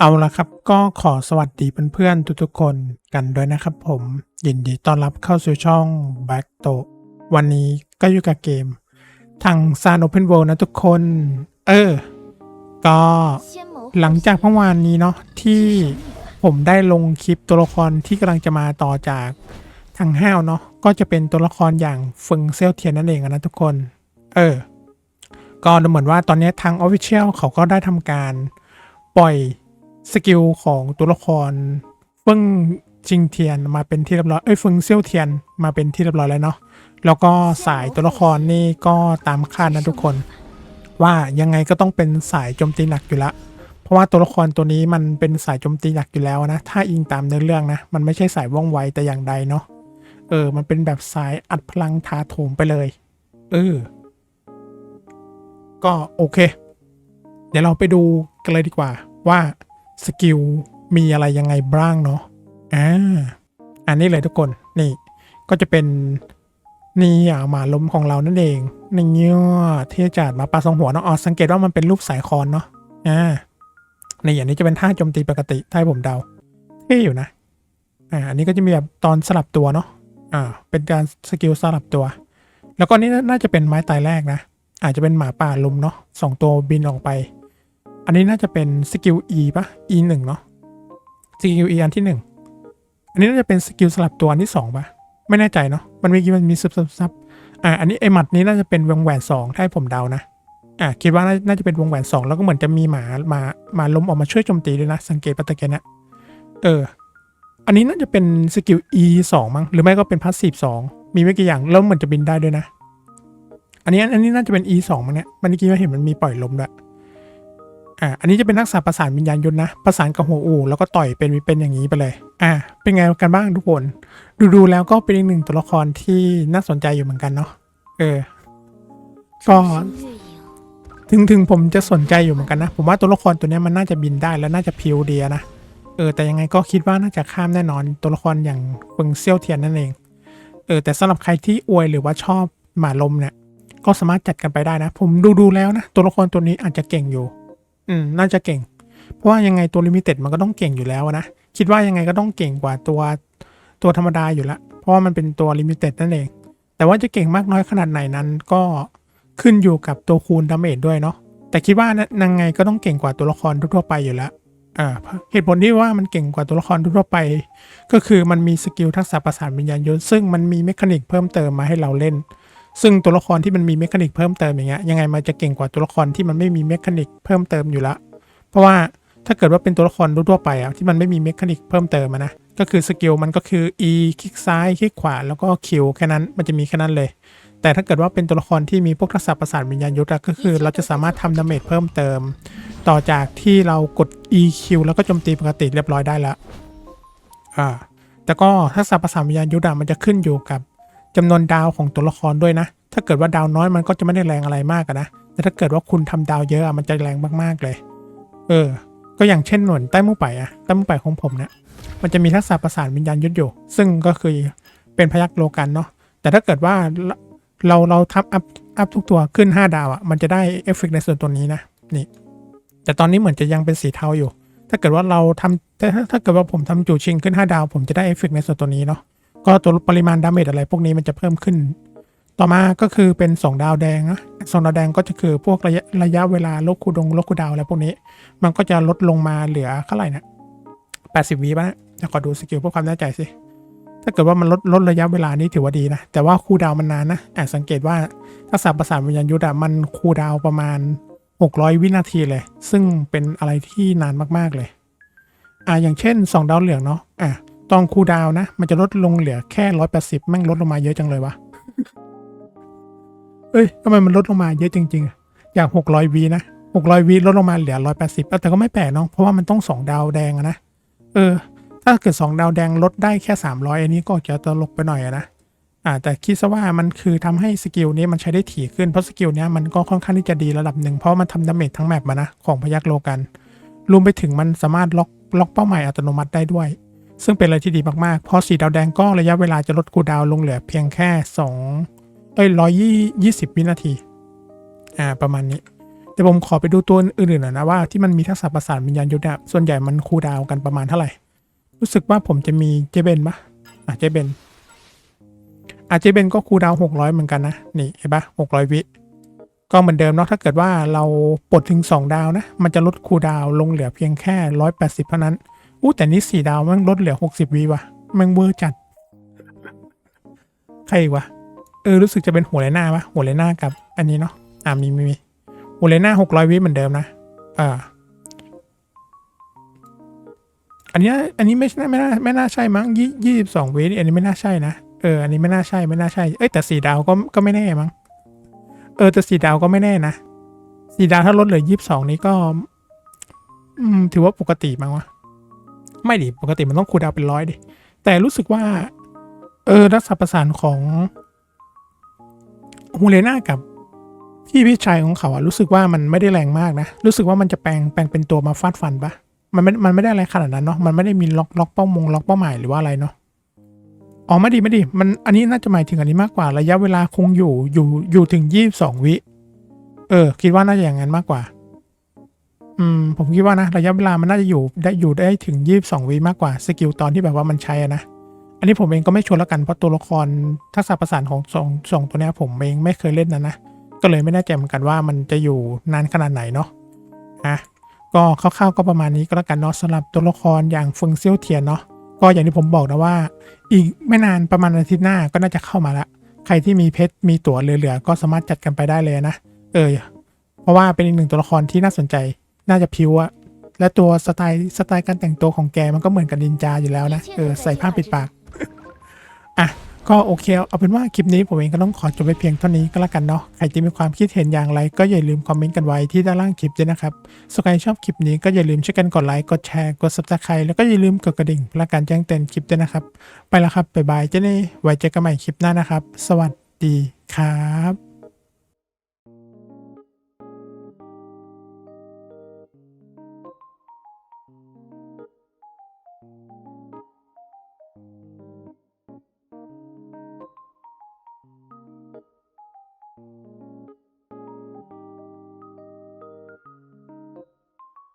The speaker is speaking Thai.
เอาละครับก็ขอสวัสดีเพื่อนๆทุกๆคนกันด้วยนะครับผม ยินดีต้อนรับเข้าสู่ช่อง Back to วันนี้ก็อยู่กับเกม ทางซาน Open World นะทุกคน เออ ก็หลังจากเมื่อวานนี้เนาะที่ผมได้ลงคลิปตัวละครที่กำลังจะมาต่อจากทางห้าวเนาะก็จะเป็นตัวละครอย่างฟึงเซลเทียนนั่นเองนะทุกคน เออ ก็ดูเหมือนว่าตอนนี้ทาง Official เขาก็ได้ทำการปล่อย สกิลของตัวละครเฟิงจิงเทียนมาเป็นที่เรียบร้อยเอ้ยเฟิงเซี่ยวเทียนมาเป็นที่เรียบร้อยแล้วเนาะแล้วก็สายตัวละครนี่ก็ตามคาดนะทุกคน ว่ายังไงก็ต้องเป็นสายโจมตีหนักอยู่ละ เพราะว่าตัวละครตัวนี้มันเป็นสายโจมตีหนักอยู่แล้วนะ ถ้าอิงตามเนื้อเรื่องนะ มันไม่ใช่สายว่องไวแต่อย่างใดเนาะเออ มันเป็นแบบสายอัดพลังถาโถมไปเลย เออ ก็โอเค เดี๋ยวเราไปดูกันเลยดีกว่าว่า สกิลมีอะไรยังไงบ้างเนาะอ่าอันนี้เลยทุกคนนี่ก็จะเป็นนี่อะหมาล้มของเรานั่นเองนี่เงี้ยเท่จัดหมาปลาสองหัวเนาะอ๋อสังเกตว่ามันเป็นรูปสายคอนเนาะอ่าในอย่างนี้จะเป็นท่าโจมตีปกติถ้าผมเดาเท่อยู่นะอ่าอันนี้ก็จะมีแบบตอนสลับตัวเนาะอ่าเป็นการสกิลสลับตัว แล้วก็นี่น่าจะเป็นไม้ตายแรกนะอาจจะเป็นหมาป่าลุมเนาะสองตัวบินออกไป อันนี้น่าจะเป็นสกิล E ปะ E หนึ่งเนาะสกิล E อันที่หนึ่งอันนี้น่าจะเป็นสกิลสลับตัวอันที่สองปะไม่แน่ใจเนาะมันมีมันมีซับซับซับอ่าอันนี้ไอหมัดนี้น่าจะเป็นวงแหวนสองถ้าให้ผมเดานะอ่าคิดว่าน่าจะเป็นวงแหวนสองแล้วก็เหมือนจะมีหมาหมาหมาล้มออกมาช่วยโจมตีด้วยนะ สังเกตปะตะเกียนะเอออันนี้น่าจะเป็นสกิล E สองมั้งหรือไม่ก็เป็นพาสซีฟสองมีไม่กี่อย่างแล้วเหมือนจะบินได้ด้วยนะ อันนี้อันนี้น่าจะเป็น E สองมั้งเนี่ยมันเมื่อกี้เราเห็นมันมีปล่อยลมด้วย อ่าอันนี้จะเป็นทักษะประสานวิญญาณยนต์นะ ประสานกับหัวอู่แล้วก็ต่อยเป็นเป็นอย่างนี้ไปเลย อ่า เป็นไงกันบ้างทุกคน ดูดูแล้วก็เป็นอีกหนึ่งตัวละครที่น่าสนใจอยู่เหมือนกันเนาะ เออ ก็ถึงถึงผมจะสนใจอยู่เหมือนกันนะ ผมว่าตัวละครตัวนี้มันน่าจะบินได้แล้วน่าจะพิวเดียนะ เออ แต่ยังไงก็คิดว่าน่าจะข้ามแน่นอน ตัวละครอย่างเฟิงเซี่ยวเทียนนั่นเอง เออ แต่สำหรับใครที่อวยหรือว่าชอบหมาลมเนี่ย ก็สามารถจัดกันไปได้นะ ผมดูดูแล้วนะ ตัวละครตัวนี้อาจจะเก่งอยู่ อืม น่าจะเก่ง เพราะว่ายังไงตัวลิมิเต็ดมันก็ต้องเก่งอยู่แล้วนะ คิดว่ายังไงก็ต้องเก่งกว่าตัวตัวธรรมดาอยู่ล้วเพราะว่ามันเป็นตัวลิมิเต็ดนั่นเอง แต่ว่าจะเก่งมากน้อยขนาดไหนนั้นก็ขึ้นอยู่กับตัวคูณดาเมจด้วยเนาะแต่คิดว่านังไงก็ต้องเก่งกว่าตัวละครทั่วไปอยู่แล้วอ่าเหตุผลที่ว่ามันเก่งกว่าตัวละครทั่วไป ก็คือมันมีสกิลทักษะประสานวิญญาณยนต์ซึ่งมันมีเมคานิกเพิ่มเติมมาให้เราเล่น ซึ่งตัวละครที่มันมีเมคานิกเพิ่มเติมอย่างเงี้ยยังไงมันจะเก่งกว่าตัวละครที่มันไม่มีเมคานิกเพิ่มเติมอยู่แล้วเพราะว่าถ้าเกิดว่าเป็นตัวละครทั่วไปอะที่มันไม่มีเมคานิกเพิ่มเติมะนะก็คือสกิลมันก็คือ E คลิกซ้ายคลิกขวาแล้วก็ Q แค่นั้นมันจะมีแค่นั้นเลย แต่ถ้าเกิดว่าเป็นตัวละครที่มีพวกทักษะประสานวิญญาณยุทธอะก็คือเราจะสามารถทำดาเมจเพิ่มเติม ต่อจากที่เรากด EQ แล้วก็โจมตีปกติเรียบร้อยได้แล้วอ่าแต่ก็ทักษะประสานวิญญาณยุทธมันจะขึ้นอยู่กับ จำนวนดาวของตัวละครด้วยนะ ถ้าเกิดว่าดาวน้อยมันก็จะไม่ได้แรงอะไรมากนะแต่ถ้าเกิดว่าคุณทำดาวเยอะอะมันจะแรงมากๆเลย เออ ก็อย่างเช่นหน่วนใต้มู่ไปอะใต้มู่ไปของผมเนี่ยมันจะมีทักษะประสานวิญญาณยุทธอยู่ ซึ่งก็คือเป็นพยักโลกันเนาะแต่ถ้าเกิดว่าเราเราทับอัพอัพทุกตัวขึ้น 5 ดาวอะมันจะได้เอฟเฟกต์ในส่วนตัวนี้นะนี่แต่ตอนนี้เหมือนจะยังเป็นสีเทาอยู่ ถ้าเกิดว่าเราทำแต่ถ้าถ้าเกิดว่าผมทำจู่ชิงขึ้น 5 ดาว ผมจะได้เอฟเฟกต์ในส่วนตัวนี้เนาะ ก็ตัวปริมาณดาเมจอะไร พวกนี้มันจะเพิ่มขึ้น ต่อมาก็คือเป็น 2 ดาวแดงนะสองดาวแดงก็จะคือพวกระยะระยะเวลาลบคูดงลบคูดาวอะไรพวกนี้ มันก็จะลดลงมาเหลือเท่าไหร่นะ80วิป่ะนะเดี๋ยวขอดูสกิลเพื่อความแน่ใจสิ ถ้าเกิดว่ามันลดลดระยะเวลานี้ถือว่าดีนะ แต่ว่าคูดาวมันนานนะแอาจสังเกตว่าทักษะประสานวิญญาณยุทธอะมันคูดาวประมาณ 600 วินาทีเลย ซึ่งเป็นอะไรที่นานมากๆเลย อ่าอย่างเช่น 2 ดาวเหลืองเนาะ อะ ตอนคูดาวนะ มันจะลดลงเหลือแค่180แปดสิบแม่งลดลงมาเยอะจังเลยวะเอ้ยทำไมมันลดลงมาเยอะจริงๆอะอย่าง600วีนะ600วีลดลงมาเหลือ180แปดสิบแต่ก็ไม่แปลกเนาะเพราะว่ามันต้อง2ดาวแดงนะเออ ถ้าเกิด2ดาวแดงลดได้แค่300อันนี้ก็จะตลกไปหน่อยนะอ่าแต่คิดซะว่ามันคือทำให้สกิลนี้มันใช้ได้ถี่ขึ้นเพราะสกิลนี้มันก็ค่อนข้างที่จะดีระดับหนึ่งเพราะมันทำดาเมจทั้งแมปมานะของพยักโลกันรวมไปถึงมันสามารถล็อกล็อกเป้าหมายอัตโนมัติได้ด้วย ซึ่งเป็นอะไรที่ดีมากๆ เพราะสีดาวแดงก็ระยะเวลาจะลดคูดาวลงเหลือเพียงแค่2เอ้ย120วินาที อ่า ประมาณนี้เดี๋ยวผมขอไปดูตัวอื่นๆหน่อยนะว่าที่มันมีทักษะประสานวิญญาณยุทธอะส่วนใหญ่มันคูดาวกันประมาณเท่าไหร่ รู้สึกว่าผมจะมีเจเบนปะอะเจเบนอะเจเบนก็คูดาวหกร้อยเหมือนกันนะ นี่เห็นปะหกร้อยวิ ก็เหมือนเดิมเนาะถ้าเกิดว่าเราปลดถึง 2 ดาวนะ มันจะลดคูดาวลงเหลือเพียงแค่ 180 เท่านั้น อู้แต่นี่ดาวมันลดเหลือ60วิว่ะมันเวอร์จัด ใครวะเออรู้สึกจะเป็นหัวเลน่าปะหัวเลน่ากับ อันนี้เนาะอ่ามีมีมีหัวเลน่า600วิเหมือนเดิมนะอ่าอันนี้อันนี้ไม่ใช่ไม่น่าไม่น่าใช่มั้งยี่ยี่สิบสองวิอันนี้ไม่น่าใช่นะเอออันนี้ไม่น่าใช่ไม่น่าใช่เอ้ยแต่สี่ดาวก็ก็ไม่แน่มั้งเออแต่สี่ดาวก็ไม่แน่นะสี่ดาวถ้าลดเหลือยี่สิบสองนี้ก็ อืมถือว่าปกติมั้งวะ ไม่ดิ ปกติมันต้องคูดาวเป็นร้อยดิ แต่รู้สึกว่า เออ รักษาประสานของฮูเลน่ากับพี่พี่ชายของเขาอะรู้สึกว่ามันไม่ได้แรงมากนะ รู้สึกว่ามันจะแปลงแปลงเป็นตัวมาฟาดฟันปะมันไม่มันไม่ได้อะไรขนาดนั้นเนาะมันไม่ได้มีล็อกล็อกเป้ามงล็อกเป้าหมายหรือว่าอะไรเนาะอ๋อไม่ดีไม่ดี มันอันนี้น่าจะหมายถึงอันนี้มากกว่าระยะเวลาคงอยู่อยู่อยู่ถึงยี่สองวิ เออ คิดว่าน่าจะอย่างนั้นมากกว่า อืมผมคิดว่านะระยะเวลามันน่าจะอยู่ได้อยู่ได้ถึงยี่สองวิมากกว่าสกิลตอนที่แบบว่ามันใช้นะ อันนี้ผมเองก็ไม่ชัวร์แล้วกันเพราะตัวละครทักษะประสานของสองสองตัวนี้ผมเองไม่เคยเล่นนะนะก็เลยไม่แน่ใจเหมือนกันว่ามันจะอยู่นานขนาดไหนเนาะอะก็คร่าวๆก็ประมาณนี้ก็แล้วกันเนาะสำหรับตัวละครอย่างเฟิงเซียวเทียนเนาะก็อย่างที่ผมบอกนะว่า อีกไม่นานประมาณอาทิตย์หน้าก็น่าจะเข้ามาละใครที่มีเพชรมีตั๋วเหลือๆก็สามารถจัดกันไปได้เลยนะ เออเพราะว่าเป็นอีกหนึ่งตัวละครที่น่าสนใจ น่าจะพิวอะและตัวสไตล์สไตล์การแต่งตัวของแกมันก็เหมือนกับนินจาอยู่แล้วนะเออใส่ผ้าปิดปากอะก็โอเคเอาเป็นว่าคลิปนี้ผมเองก็ต้องขอจบไปเพียงเท่านี้ก็แล้วกันเนาะใครที่มีความคิดเห็นอย่างไร ก็อย่าลืมคอมเมนต์กันไว้ที่ด้านล่างคลิปด้วยนะครับสกายชอบคลิปนี้ก็อย่าลืมช่วยกันกดไลค์กดแชร์กด subscribe แล้วก็อย่าลืมกดกระดิ่งเพื่อการแจ้งเตือนคลิปด้วยนะครับ ไปแล้วครับบ๊ายบายเจ้านี่ไว้เจอกันใหม่คลิปหน้านะครับ สวัสดีครับ